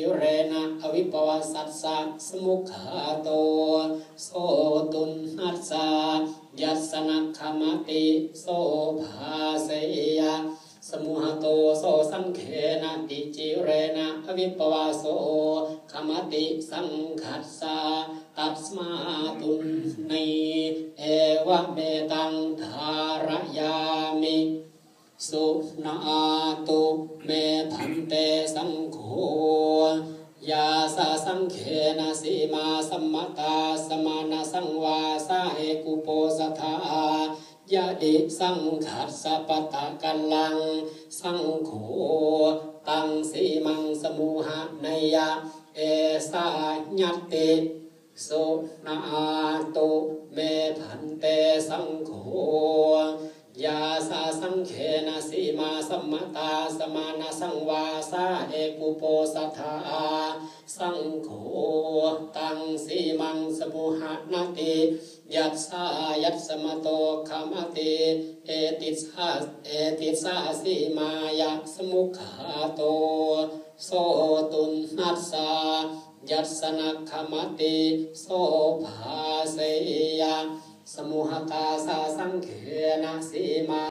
จิเรนะอวิปวสัสสะสมุขาโตโสตุนนัสสะยัสสนักขมติโสภาเสยะสมุหโตโสสังเขนะติจิเรนะอวิปวาโสขมติสังขัสสะตัสมาตุนนีเอวะเมตังธารยามิสุนาตุเมพันเตสังโฆ ยาสาสังเขนะสีมาสมมตาสมานาสังวาสาเอกุโปสทายะดิสังขัสสะปะตะกัลลัง สังโฆตังสีมังสมุหะนยะเอสาญติสุนาตุเมพันเตสังโฆยาสาสังเขนะสีมาสัมตาสมานาสังวาสาเอกุโปสัทธา สังโฆตังสีมังสมุหะนาติยัสสายัสสมโตขมติเอติสาเอติสาสีมายะสมุขาโตโสตุนนัสสายัสสนักขมติโสภาเสยสมุหตาสาสังเขนะสีมา